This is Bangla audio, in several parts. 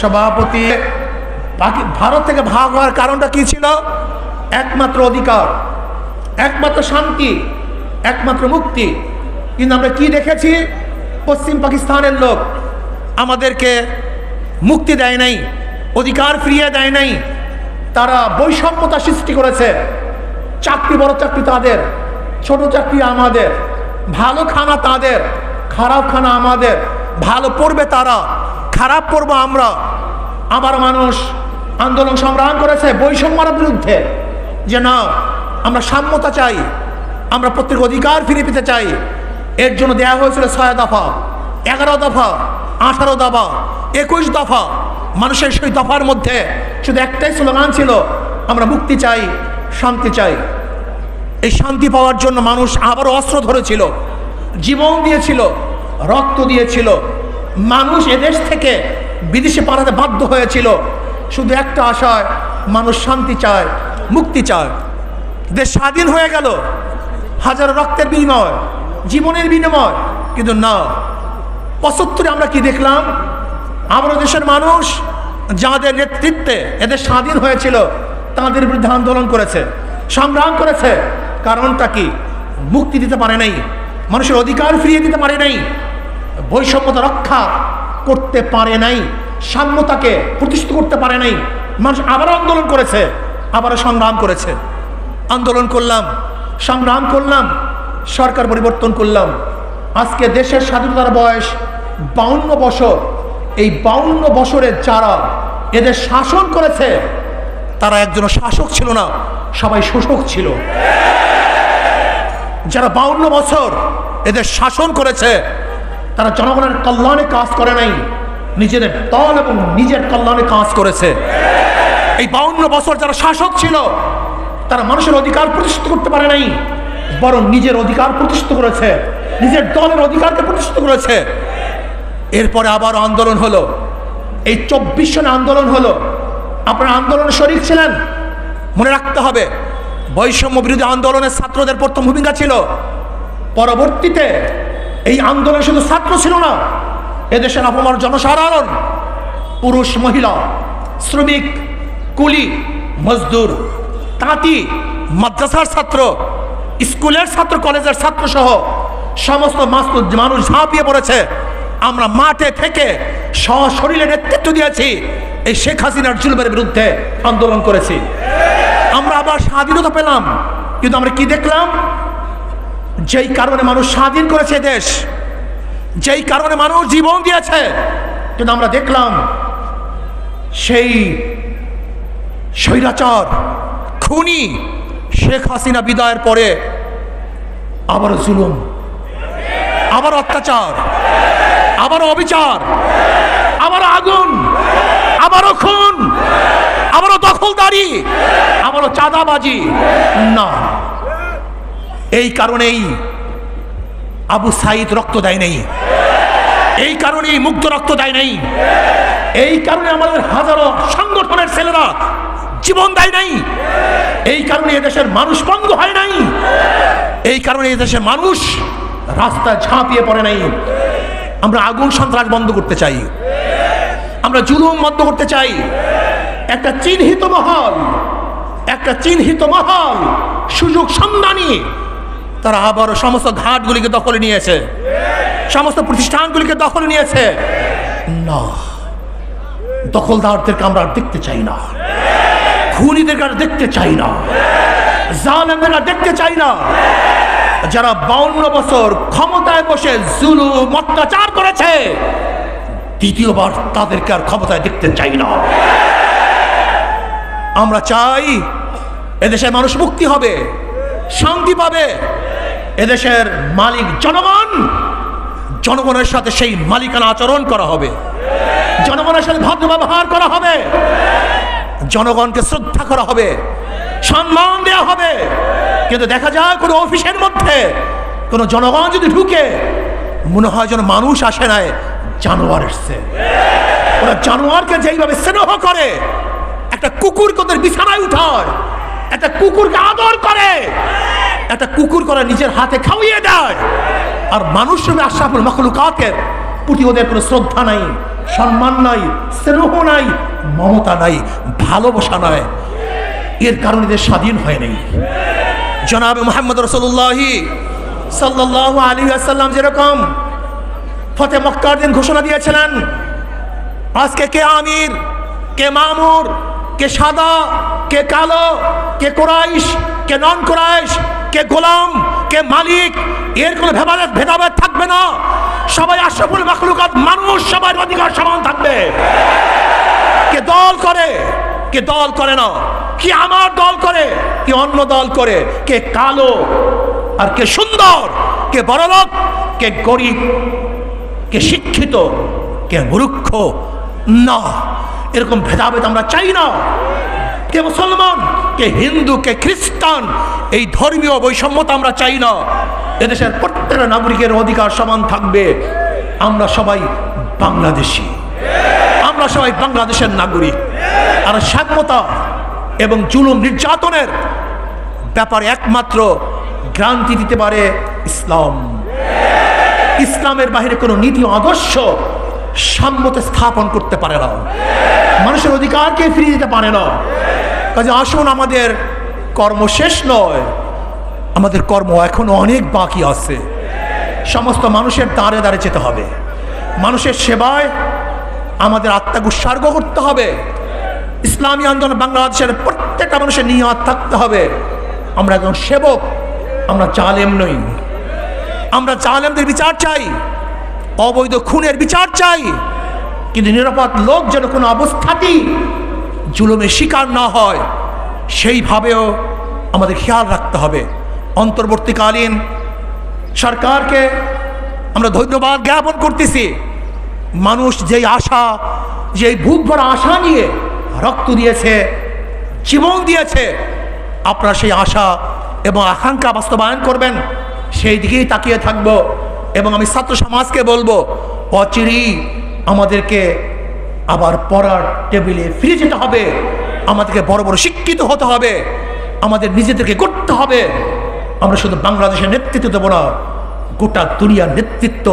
সভাপতি, বাকি ভারত থেকে ভাগ হওয়ার কারণটা কি ছিল? একমাত্র অধিকার, একমাত্র শান্তি, একমাত্র মুক্তি। কিন্তু আমরা কি দেখেছি? পশ্চিম পাকিস্তানের লোক আমাদেরকে মুক্তি দেয় নাই, অধিকার ফিরিয়ে দেয় নাই। তারা বৈষম্যতা সৃষ্টি করেছে। চাকরি, বড় চাকরি তাদের, ছোট চাকরি আমাদের, ভালো খানা তাদের, খারাপ খানা আমাদের, ভালো পড়বে তারা। খারাপ করব আমরা। আবার মানুষ আন্দোলন সংগ্রাম করেছে বৈষম্যের বিরুদ্ধে। যে না, আমরা সাম্যতা চাই, আমরা প্রত্যেক অধিকার ফিরে পেতে চাই। এর জন্য দেয়া হয়েছিল ছয় দফা, এগারো দফা, আঠারো দফা, একুশ দফা। মানুষের সেই দফার মধ্যে শুধু একটাই স্লোগান ছিল, আমরা মুক্তি চাই, শান্তি চাই। এই শান্তি পাওয়ার জন্য মানুষ আবারও অস্ত্র ধরেছিল, জীবন দিয়েছিল, রক্ত দিয়েছিল মানুষ এদেশ থেকে বিদেশে পাঠাতে বাধ্য হয়েছিল। শুধু একটা আশায়, মানুষ শান্তি চায়, মুক্তি চায়। দেশ স্বাধীন হয়ে গেল। হাজারো রক্তের বিনিময়, জীবনের বিনিময়, কিন্তু না। পঁচাত্তরে আমরা কি দেখলাম? আমাদের দেশের মানুষ যাদের নেতৃত্বে এদের স্বাধীন হয়েছিল, তাদের বিরুদ্ধে আন্দোলন করেছে, সংগ্রাম করেছে। কারণটা কি? মুক্তি দিতে পারে নাই। মানুষের অধিকার ফিরিয়ে দিতে পারে নাই। বৈষম্যতা রক্ষা করতে পারে নাই, সাম্যতাকে প্রতিষ্ঠিত করতে পারে নাই, মানুষ আবারও আন্দোলন করেছে, আবারও সংগ্রাম করেছে। আন্দোলন করলাম, সংগ্রাম করলাম, সরকার পরিবর্তন করলাম। আজকে দেশের স্বাধীনতার বয়স বাউন্ন বছর। এই বাউন্ন বছরের যারা এদের শাসন করেছে, তারা একজন শাসক ছিল না, সবাই শোষক ছিল। যারা বাউন্ন বছর এদের শাসন করেছে তারা জনগণের কল্যাণে কাজ করে নাই। নিজেদের দল এবং নিজের কল্যাণে কাজ করেছে। এই বাউন্ন বছর যারা শাসক ছিল, তারা মানুষের অধিকার প্রতিষ্ঠিত করতে পারে নাই, বরং নিজের অধিকার প্রতিষ্ঠিত করেছে। নিজের দলের অধিকারকে প্রতিষ্ঠিত করেছে। এরপরে আবার আন্দোলন হলো। এই চব্বিশ সনে আন্দোলন হলো। আপনারা আন্দোলনে শরিক ছিলেন, মনে রাখতে হবে বৈষম্য বিরোধী আন্দোলনের ছাত্রদের প্রথম ভূমিকা ছিল। পরবর্তীতে এই আন্দোলন শুধু ছাত্র ছিল না, এদেশের অপমার জনসাধারণ, পুরুষ, মহিলা, শ্রমিক, কুলি, মজদুর, তাঁতি, মাদ্রাসার ছাত্র, স্কুলের ছাত্র, কলেজের ছাত্র সহ সমস্ত মানুষ ঝাঁপিয়ে পড়েছে, আমরা মাঠে থেকে সশরীরে নেতৃত্ব দিয়েছি, এই শেখ হাসিনার জুলুমের বিরুদ্ধে আন্দোলন করেছি। আমরা আবার স্বাধীনতা পেলাম, কিন্তু আমরা কি দেখলাম? যেই কারণে মানুষ স্বাধীন করেছে দেশ, যেই কারণে মানুষ জীবন দিয়েছে, কিন্তু আমরা দেখলাম সেই স্বৈরাচার খুনি শেখ হাসিনা বিদায়ের পরে আবার জুলুম আবার অত্যাচার আবার অবিচার আবার আগুন, আবারও খুন, আবারও দখলদারি, আবারও চাঁদাবাজি, না। এই কারণেই আবু সাইদ রক্ত দেয় নেই। এই কারণেই মুক্ত রক্ত দেয় নেই। এই কারণে আমাদের হাজারো সংগঠনের ছেলেরা জীবন দেয় নাই। এই কারণে এদেশের মানুষ বন্ধ হয় নাই। এই কারণে এদেশের মানুষ রাস্তায় ঝাঁপিয়ে পড়ে নাই। আমরা আগুন সন্ত্রাস বন্ধ করতে চাই। আমরা জুলুম বন্ধ করতে চাই। একটা চিহ্নিত মহল, একটা চিহ্নিত মহল, সুযোগ সন্ধানী তারা আবারও সমস্ত ঘাটগুলিকে দখলে নিয়েছে। সমস্ত প্রতিষ্ঠানগুলিকে দখলে নিয়েছে। না, দখলদারদেরকে আমরা আর দেখতে চাই না। খুনিদেরকে আর দেখতে চাই না। জালেমদের আর দেখতে চাই না। যারা বাউন্ন বছর ক্ষমতায় বসে জুলুম, অত্যাচার করেছে, দ্বিতীয়বার তাদেরকে আর ক্ষমতায় দেখতে চাই না। আমরা চাই এদেশের মানুষ মুক্তি হবে। শান্তি পাবে। এদেশের মালিক জনগণ, জনগণের সাথে সেই মালিকানা আচরণ করা হবে। জনগণের সাথে ভদ্র ব্যবহার করা হবে। জনগণকে শ্রদ্ধা করা হবে। সম্মান দেওয়া হবে। কিন্তু দেখা যায় কোনো অফিসের মধ্যে কোনো জনগণ যদি ঢুকে, মনে হয় যেন মানুষ আসে নাই, জানোয়ার এসছে। ওরা জানোয়ারকে যেইভাবে স্নেহ করে, একটা কুকুর ওদের বিছানায় উঠায়। একটা কুকুরকে আদর করে। একটা কুকুর করে নিজের হাতে খাওয়িয়ে দেয়। আর মানুষ রূপে আশরাফুল মখলুকাতের প্রতি ওদের কোনো শ্রদ্ধা নাই, সম্মান নাই, স্নেহ নাই, মমতা নাই, ভালোবাসা নাই। এর কারণে এদের স্বাধীন হয় নাই। জনাব মোহাম্মদ রসুল্লাহি সাল্লাহ আলী আসাল্লাম যেরকম ফতে মক্কার দিন ঘোষণা দিয়েছিলেন, আজকে কে আমির, কে মামুর কে সাদা, কে কালো, কে কোরাইশ, কে নন কোরাইশ কে গোলাম, কে মালিক, এর কোনো ভেদাভেদ ভেদাভেদ থাকবে না। সবাই আশরাফুল মাখলুকাত মানুষ, সবার অধিকার সমান থাকবে। কে দল করে, কে দল করে না। কি আমার দল করে, কি অন্য দল করে। কে কালো আর কে সুন্দর, কে বড়লোক কে গরিব, কে শিক্ষিত, কে মূর্খ, না। এরকম ভেদাভেদ আমরা চাই না। কে মুসলমান, কে হিন্দু, কে খ্রিস্টান, এই ধর্মীয় বৈষম্যতা আমরা চাই না। এদেশের প্রত্যেকটা নাগরিকের অধিকার সমান থাকবে। আমরা সবাই বাংলাদেশি। আমরা সবাই বাংলাদেশের নাগরিক। আর স্বাধীনতা এবং জুলুম নির্যাতনের ব্যাপারে একমাত্র গ্রান্তি দিতে পারে ইসলাম। ইসলামের বাহিরে কোনো নীতি আদর্শ সাম্যতে স্থাপন করতে পারে না। মানুষের অধিকারকে ফিরিয়ে দিতে পারে না। কাজে আসুন, আমাদের কর্ম শেষ নয়। আমাদের কর্ম এখনও অনেক বাকি আছে। সমস্ত মানুষের দাঁড়ে দাঁড়ে যেতে হবে। মানুষের সেবায় আমাদের আত্মাকে উৎসর্গ করতে হবে। ইসলামী আন্দোলন বাংলাদেশের প্রত্যেকটা মানুষের নিয়ত থাকতে হবে। আমরা একজন সেবক, আমরা জালেম নই। আমরা জালেমদের বিচার চাই। অবৈধ খুনের বিচার চাই। কিন্তু নিরাপদ লোক যেন কোনো অবস্থাতেই জুলুমের শিকার না হয়, সেইভাবেও আমাদের খেয়াল রাখতে হবে। অন্তর্বর্তীকালীন সরকারকে আমরা ধন্যবাদ জ্ঞাপন করতেছি। মানুষ যেই আশা, যেই বুক ভরা আশা নিয়ে রক্ত দিয়েছে, জীবন দিয়েছে, আপনারা সেই আশা এবং আকাঙ্ক্ষা বাস্তবায়ন করবেন, সেই দিকেই তাকিয়ে থাকব। এবং আমি ছাত্র সমাজকে বলব অচিরেই আমাদেরকে আবার পড়ার টেবিলে ফিরে যেতে হবে, আমাদেরকে বড় বড় শিক্ষিত হতে হবে, আমাদের নিজেদেরকে করতে হবে। আমরা শুধু বাংলাদেশের নেতৃত্ব দেবো না, গোটা দুনিয়ার নেতৃত্ব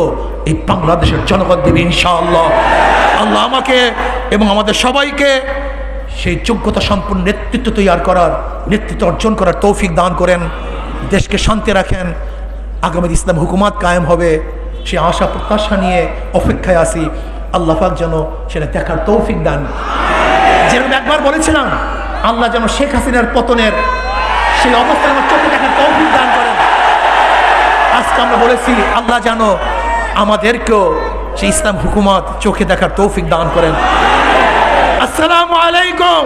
এই বাংলাদেশের জনগণ দেবে ইনশাআল্লাহ। আল্লাহ আমাকে এবং আমাদের সবাইকে সেই যোগ্যতা সম্পূর্ণ নেতৃত্ব তৈরি করার, নেতৃত্ব অর্জন করার তৌফিক দান করেন, দেশকে শান্তি রাখেন আগামী ইসলাম হুকুমাত কায়েম হবে। সে আশা, প্রত্যাশা নিয়ে অপেক্ষায় আসি আল্লাহ পাক যেন সেটা দেখার তৌফিক দান। যেরকম একবার বলেছিলাম, আল্লাহ যেন শেখ হাসিনার পতনের সেই অবস্থান আমার চোখে দেখার তৌফিক দান করেন। আজকে আমরা বলেছি, আল্লাহ যেন আমাদেরকেও সেই ইসলাম হুকুমত চোখে দেখার তৌফিক দান করেন। আসসালামু আলাইকুম।